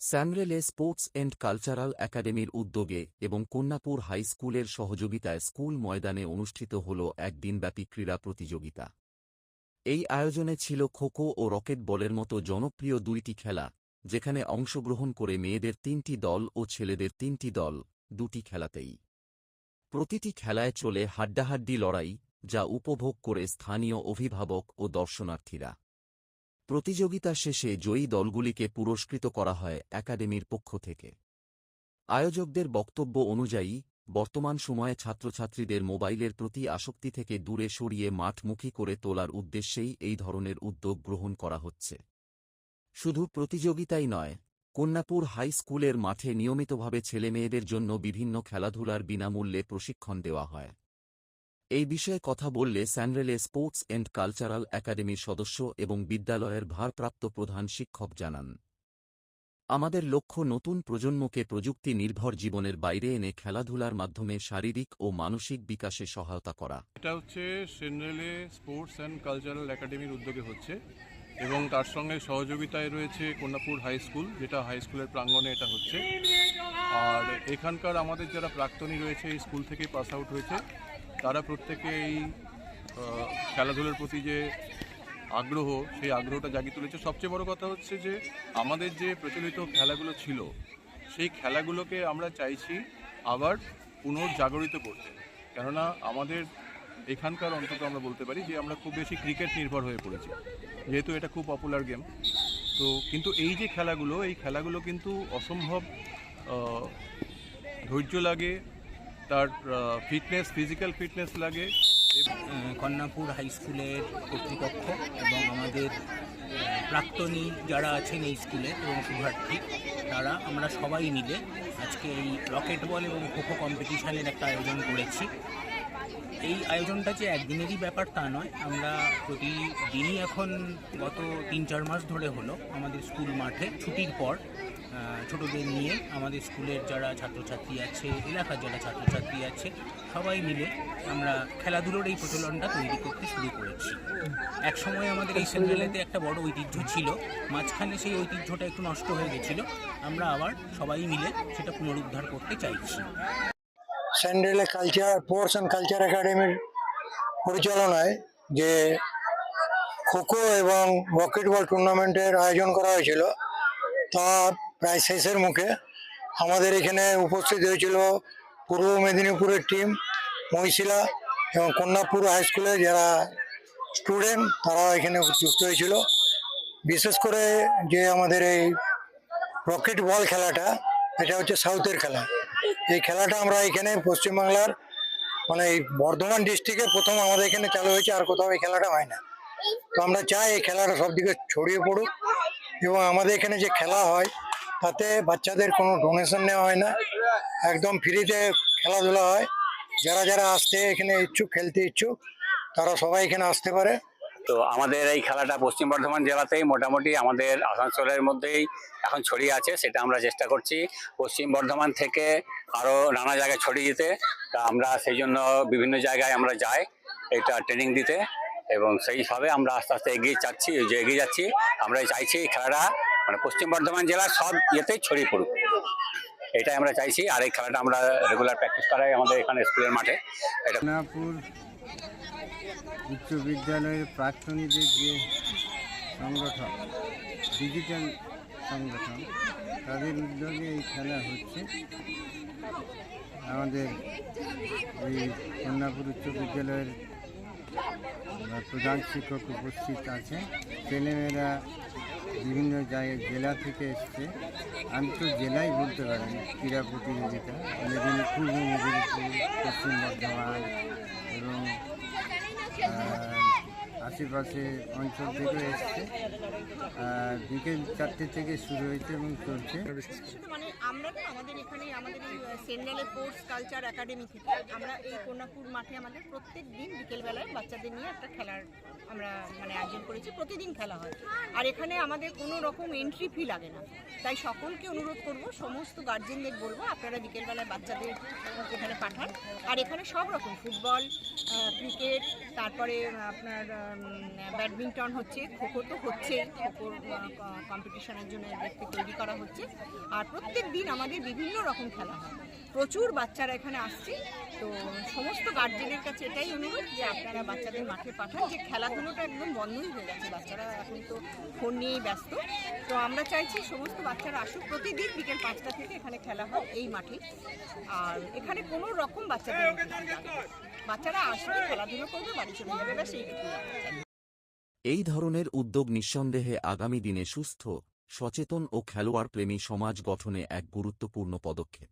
স্যামরেলে sports and cultural একাডেমির উদ্যোগে এবং কন্যাপুর হাই স্কুলের সহযোগিতায় স্কুল ময়দানে অনুষ্ঠিত হল এক দিনব্যাপী ক্রীড়া প্রতিযোগিতা। এই আয়োজনে ছিল খোখো ও রকেট বলের মতো জনপ্রিয় দুইটি খেলা, যেখানে অংশগ্রহণ করে মেয়েদের তিনটি দল ও ছেলেদের তিনটি দল দুটি খেলাতেই। প্রতিটি খেলায় চলে হাড্ডাহাড্ডি লড়াই, যা উপভোগ করে স্থানীয় অভিভাবক ও দর্শনার্থীরা। প্রতিযোগিতা শেষে জয়ী দলগুলিকে পুরস্কৃত করা হয় একাডেমির পক্ষ থেকে। আয়োজকদের বক্তব্য অনুযায়ী, বর্তমান সময়ে ছাত্রছাত্রীদের মোবাইলের প্রতি আসক্তি থেকে দূরে সরিয়ে মাঠমুখী করে তোলার উদ্দেশ্যেই এই ধরনের উদ্যোগ গ্রহণ করা হচ্ছে। শুধু প্রতিযোগিতাই নয়, কন্যাপুর হাই স্কুলের মাঠে নিয়মিতভাবে ছেলেমেয়েদের জন্য বিভিন্ন খেলাধুলার বিনামূল্যে প্রশিক্ষণ দেওয়া হয়। এই বিষয়ে কথা বললে স্যানরেলে স্পোর্টস অ্যান্ড কালচারাল একাডেমির সদস্য এবং বিদ্যালয়ের ভারপ্রাপ্ত প্রধান শিক্ষক জানান। আমাদের লক্ষ্য নতুন প্রজন্মকে প্রযুক্তি নির্ভর জীবনের বাইরে এনে খেলাধুলার মাধ্যমে শারীরিক ও মানসিক বিকাশে সহায়তা করা। এটা হচ্ছে সেনরেলে স্পোর্টস অ্যান্ড কালচারাল একাডেমির উদ্যোগে হচ্ছে এবং তার সঙ্গে সহযোগিতায় রয়েছে কন্যাপুর হাই স্কুল, যেটা হাই স্কুলের প্রাঙ্গণে এটা হচ্ছে। আর এখানকার আমাদের যারা প্রাক্তনী রয়েছে, এই স্কুল থেকে পাস আউট হয়েছে। তারা প্রত্যেকে এই খেলাধুলার প্রতি যে আগ্রহ, সেই আগ্রহটা জাগিয়ে তুলেছে। সবচেয়ে বড় কথা হচ্ছে যে, আমাদের যে প্রচলিত খেলাগুলো ছিল, সেই খেলাগুলোকে আমরা চাইছি আবার পুনর্জাগরিত করতে। কেননা আমাদের এখানকার অন্তত আমরা বলতে পারি যে, আমরা খুব বেশি ক্রিকেট নির্ভর হয়ে পড়েছি। যেহেতু এটা খুব পপুলার গেম তো কিন্তু এই যে খেলাগুলো, এই খেলাগুলো কিন্তু অসম্ভব ধৈর্য লাগে তার ফিটনেস ফিজিক্যাল ফিটনেস লাগে। কন্যাপুর হাই স্কুলের কর্তৃপক্ষ এবং আমাদের প্রাক্তনী যারা আছেন এই স্কুলে এবং শুভার্থী, তারা, আমরা সবাই মিলে আজকে এই রকেট বল এবং খোখো কম্পিটিশানের একটা আয়োজন করেছি। এই আয়োজনটা যে একদিনেরই ব্যাপার তা নয়। আমরা প্রতিদিনই এখন গত তিন চার মাস ধরে হলো আমাদের স্কুল মাঠে ছুটির পর ছোটদের নিয়ে আমাদের স্কুলের যারা ছাত্রছাত্রী আছে, এলাকার যারা ছাত্রছাত্রী আছে, সবাই মিলে আমরা খেলাধুলোর এই প্রচলনটা তৈরি করতে শুরু করেছি। এক সময় আমাদের এই সেন্ট্রালেতে একটা বড় ঐতিহ্য ছিল, মাঝখানে সেই ঐতিহ্যটা একটু নষ্ট হয়ে গেছিল, আমরা আবার সবাই মিলে সেটা পুনরুদ্ধার করতে চাইছি। স্যান্ডেলে কালচার স্পোর্টস অ্যান্ড কালচার একাডেমির পরিচালনায় যে খোখো এবং রকেট বল টুর্নামেন্টের আয়োজন করা হয়েছিল, তা প্রায় শেষের মুখে আমাদের এখানে উপস্থিত হয়েছিল পূর্ব মেদিনীপুরের টিম মহিশিলা এবং কন্যাপুর হাই স্কুলে যারা স্টুডেন্ট তারা এখানে যুক্ত হয়েছিল। বিশেষ করে যে আমাদের এই রকেট বল খেলাটা, এটা হচ্ছে সাউথের খেলা। এই খেলাটা আমরা এখানে পশ্চিমবাংলার মানে এই বর্ধমান ডিস্ট্রিক্টে প্রথম আমাদের এখানে চালু হয়েছে, আর কোথাও এই খেলাটা হয় না। তো আমরা চাই এই খেলাটা সব দিকে ছড়িয়ে পড়ুক এবং আমাদের এখানে যে খেলা হয়, তাতে বাচ্চাদের কোনো ডোনেশন নেওয়া হয় না। একদম ফ্রিতে খেলাধুলা হয়। যারা যারা আসতে এখানে ইচ্ছুক, খেলতে ইচ্ছুক, তারা সবাই এখানে আসতে পারে। তো আমাদের এই খেলাটা পশ্চিম বর্ধমান জেলাতেই মোটামুটি আমাদের আসানসোলের মধ্যেই এখন ছড়িয়ে আছে, সেটা আমরা চেষ্টা করছি পশ্চিম বর্ধমান থেকে আরও নানা জায়গায় ছড়িয়ে যেতে তা আমরা সেই জন্য বিভিন্ন জায়গায় আমরা যাই এটা ট্রেনিং দিতে এবং সেইভাবে আমরা আস্তে আস্তে এগিয়ে যাচ্ছি, যে এগিয়ে যাচ্ছি, আমরা চাইছি এই খেলাটা মানে পশ্চিম বর্ধমান জেলার সব ইয়েতেই ছড়িয়ে পড়ুক। এটাই আমরা চাইছি, আর এই খেলাটা আমরা রেগুলার প্র্যাকটিস করাই আমাদের এখানে স্কুলের মাঠে। এটা উচ্চ বিদ্যালয়ের প্রাক্তনীদের যে সংগঠন, ডিজিটাল সংগঠন, তাদের উদ্যোগে এই খেলা হচ্ছে। আমাদের এই কন্যাপুর উচ্চ বিদ্যালয়ের প্রধান শিক্ষক উপস্থিত আছেন। ছেলেমেয়েরা বিভিন্ন জায়গায় জেলা থেকে এসছে। আমি তো জেলায় বলতে পারেন, ক্রীড়া প্রতিযোগিতা মেদিনী পূর্ব মেদিনীপুর, পশ্চিম বর্ধমান এবং আশেপাশে অঞ্চল থেকে এসছে। বিকেল চারটে থেকে শুরু হয়েছে এবং চলছে। মানে আমরা না আমাদের এখানে আমাদের এই সেন্ট্রাল স্পোর্টস কালচার একাডেমি থেকে আমরা এই কন্যাপুর মাঠে আমাদের প্রত্যেক দিন বিকেলবেলায় বাচ্চাদের নিয়ে একটা খেলার আমরা মানে আয়োজন করেছি। প্রতিদিন খেলা হয়। আর এখানে আমাদের কোনো রকম এন্ট্রি ফি লাগে না। তাই সকলকে অনুরোধ করব, সমস্ত গার্জেনদের বলব, আপনারা বিকেলবেলায় বাচ্চাদের এখানে পাঠান। আর এখানে সব রকম ফুটবল ক্রিকেট তারপরে আপনার ব্যাডমিন্টন হচ্ছে, খোখো তো হচ্ছে খোখোর কম্পিটিশনের জন্য ব্যক্তি তৈরি করা হচ্ছে। আর প্রত্যেক দিন আমাদের বিভিন্ন রকম খেলা হয়। প্রচুর বাচ্চারা এখানে আসছে। তো সমস্ত গার্জেনের কাছে এটাই অনুরোধ যে আপনারা বাচ্চাদের মাঠে পাঠান। যে খেলাধুলোটা একদম বন্ধই হয়ে গেছে। বাচ্চারা এখন তো ফোন নিয়েই ব্যস্ত। তো আমরা চাইছি সমস্ত বাচ্চারা আসুক। প্রতিদিন বিকেল পাঁচটা থেকে এখানে খেলা হয় এই মাঠে। আর এখানে কোনো রকম বাচ্চাদের। বাচ্চারা আসবে, খেলাধুলো করবে, বাড়ি চলে যাবে আমরা চাই। এই ধরনের উদ্যোগ নিঃসন্দেহে আগামী দিনে সুস্থ, সচেতন ও খেলোয়াড় প্রেমী সমাজ গঠনে এক গুরুত্বপূর্ণ পদক্ষেপ।